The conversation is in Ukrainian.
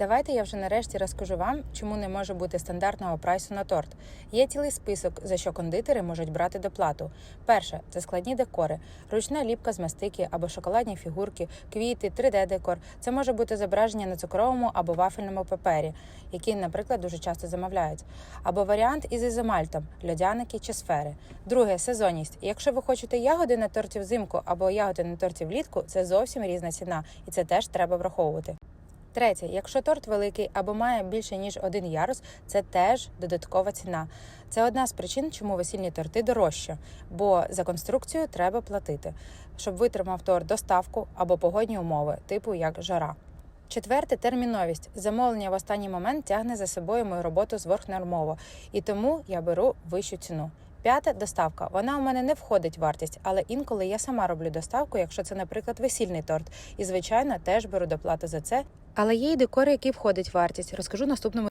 Давайте я вже нарешті розкажу вам, чому не може бути стандартного прайсу на торт. Є цілий список, за що кондитери можуть брати доплату. Перше це складні декори, ручна ліпка з мастики або шоколадні фігурки, квіти, 3D-декор. Це може бути зображення на цукровому або вафельному папері, які, наприклад, дуже часто замовляють. Або варіант із ізомальтом, льодяники чи сфери. Друге сезонність. Якщо ви хочете ягоди на торті взимку або ягоди на торті влітку, це зовсім різна ціна, і це теж треба враховувати. Третє, якщо торт великий або має більше ніж один ярус, це теж додаткова ціна. Це одна з причин, чому весільні торти дорожче, бо за конструкцію треба платити, щоб витримав торт доставку або погодні умови, типу як жара. Четверте терміновість. Замовлення в останній момент тягне за собою мою роботу зверхнормово, і тому я беру вищу ціну. П'яте доставка. Вона у мене не входить в вартість, але інколи я сама роблю доставку, якщо це, наприклад, весільний торт. І звичайно теж беру доплату за це. Але є й декори, які входить в вартість. Розкажу наступному.